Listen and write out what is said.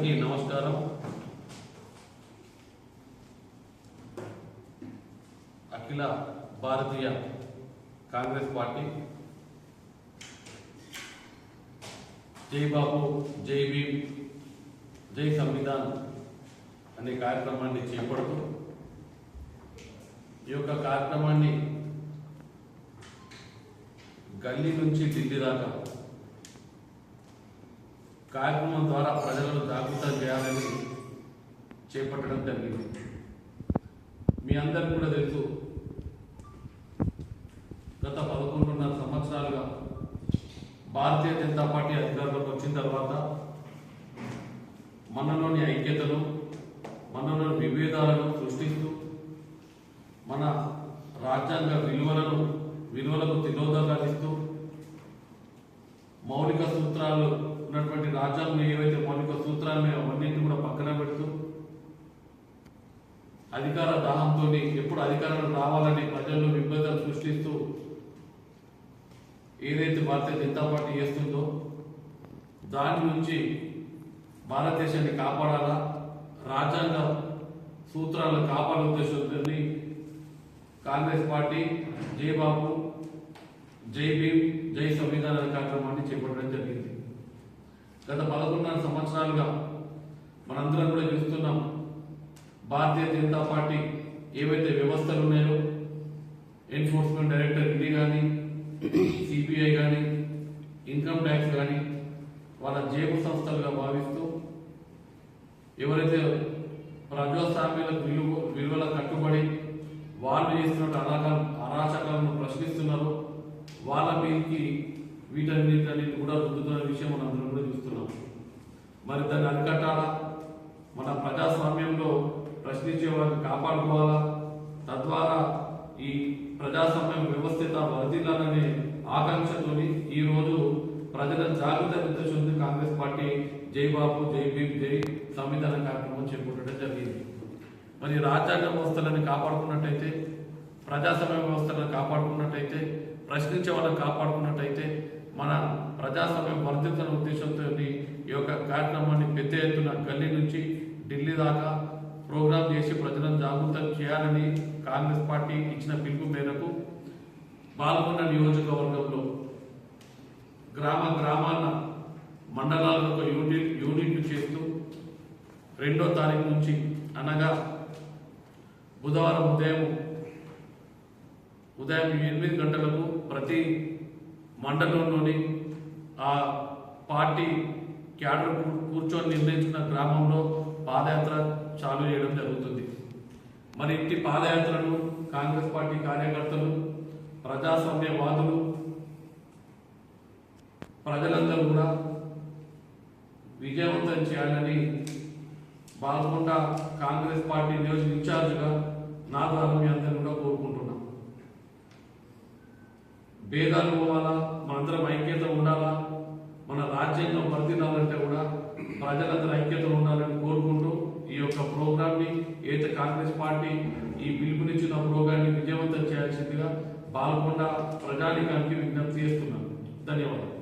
అందరికీ నమస్కారం. అఖిల భారతీయ కాంగ్రెస్ పార్టీ. జై బాబు జై భీమ్ జై సంవిధాన్ అనే కార్యక్రమాన్ని చేపడుతూ ఈ యొక్క కార్యక్రమాన్ని గల్లీ నుంచి ఢిల్లీ దాకా కార్యక్రమం ద్వారా ప్రజలను జాగృతం చేయాలని చేపట్టడం జరిగింది. మీ అందరికీ కూడా తెలుసు గత పదకొండున్నర సంవత్సరాలుగా భారతీయ జనతా పార్టీ అధికారంలోకి వచ్చిన తర్వాత మనలోని ఐక్యతను మనలోని విభేదాలను సృష్టిస్తూ మన రాజ్యాంగ విలువలను విలువలకు తిరోధకాలు ఇస్తూ మౌలిక సూత్రాలు ఉన్నటువంటి రాజ్యాంగం ఏవైతే మౌలిక సూత్రాలు అవన్నింటినీ కూడా పక్కన పెడుతూ అధికార దాహంతో ఎప్పుడు అధికారం రావాలని ప్రజల్లో విభేదాలు సృష్టిస్తూ ఏదైతే భారతీయ జనతా పార్టీ చేస్తుందో దాని నుంచి భారతదేశాన్ని కాపాడాలా? రాజ్యాంగ సూత్రాలను కాపాడే ఉద్దేశంతో కాంగ్రెస్ పార్టీ జై బాబు జై భీమ్ జై సంవిధాన కార్యక్రమాన్ని చేపట్టడం జరిగింది. గత పదకొండున్నర సంవత్సరాలుగా మనందరం కూడా చూస్తున్నాం భారతీయ జనతా పార్టీ ఏవైతే వ్యవస్థలు ఉన్నాయో ఎన్ఫోర్స్మెంట్ డైరెక్టర్ ఇది కానీ సిబిఐ కానీ ఇన్కమ్ ట్యాక్స్ కానీ వాళ్ళ జేబు సంస్థలుగా భావిస్తూ ఎవరైతే ప్రజాస్వామ్యాలకు విలువ విలువల కట్టుబడి వాళ్ళు చేస్తున్న అరాచక అరాచకాలను ప్రశ్నిస్తున్నారో వాళ్ళ మీదకి వీటన్నిటిని కూడా రుద్దుతున్న విషయం మనం కూడా మరి దాన్ని అరికట్టాలా? మన ప్రజాస్వామ్యంలో ప్రశ్నించే వాళ్ళని కాపాడుకోవాలా? తద్వారా ఈ ప్రజాస్వామ్యం వ్యవస్థిత వర్ధిల్లాలనే ఆకాంక్షతోని ఈ రోజు ప్రజల జాగృత ఉద్దేశంతో కాంగ్రెస్ పార్టీ. జై బాబు జై భీమ్ జై సంవిధాన కార్యక్రమం చేపట్టడం జరిగింది. మరి రాజ్యాంగ వ్యవస్థలను కాపాడుకున్నట్టయితే ప్రజాస్వామ్య వ్యవస్థలను కాపాడుకున్నట్టయితే ప్రశ్నించే వాళ్ళని కాపాడుకున్నట్టయితే మన ప్రజాస్వామ్యం వర్ధించిన ఉద్దేశంతో ఈ యొక్క కార్యక్రమాన్ని పెద్ద ఎత్తున గల్లీ నుంచి ఢిల్లీ దాకా ప్రోగ్రాం చేసి ప్రజలను జాగృతం చేయాలని కాంగ్రెస్ పార్టీ ఇచ్చిన పిలుపు మేరకు పాల్గొన్న నియోజకవర్గంలో గ్రామ గ్రామాన మండలాలను ఒక యూనిట్ యూనిట్ చేస్తూ రెండో తారీఖు నుంచి అనగా బుధవారం ఉదయం ఉదయం ఎనిమిది గంటలకు ప్రతి మండలంలోని ఆ పార్టీ క్యాడర్ కూర్చొని నిర్ణయించిన గ్రామంలో పాదయాత్ర చాలు చేయడం జరుగుతుంది. మరి ఇంటి పాదయాత్రను కాంగ్రెస్ పార్టీ కార్యకర్తలు ప్రజాస్వామ్యవాదులు ప్రజలందరూ కూడా విజయవంతం చేయాలని బాల్కొండ కాంగ్రెస్ పార్టీ నియోజక ఇన్ఛార్జిగా నా ద్వారా మీ అందరినీ కూడా కోరుకుంటున్నాను. భేదాలు పోవాలా? మనందరం ఐక్యత ఉండాలా? మన రాజ్యాంగం వర్తిల్లాలంటే కూడా ప్రజలందరూ ఐక్యత ఉండాలని కోరుకుంటూ ఈ యొక్క ప్రోగ్రామ్ని ఏదైతే కాంగ్రెస్ పార్టీ ఈ పిలుపునిచ్చిన ప్రోగ్రాన్ని విజయవంతం చేయాల్సిందిగా బాల్కొండ ప్రజానికానికి విజ్ఞప్తి చేస్తున్నాను. ధన్యవాదాలు.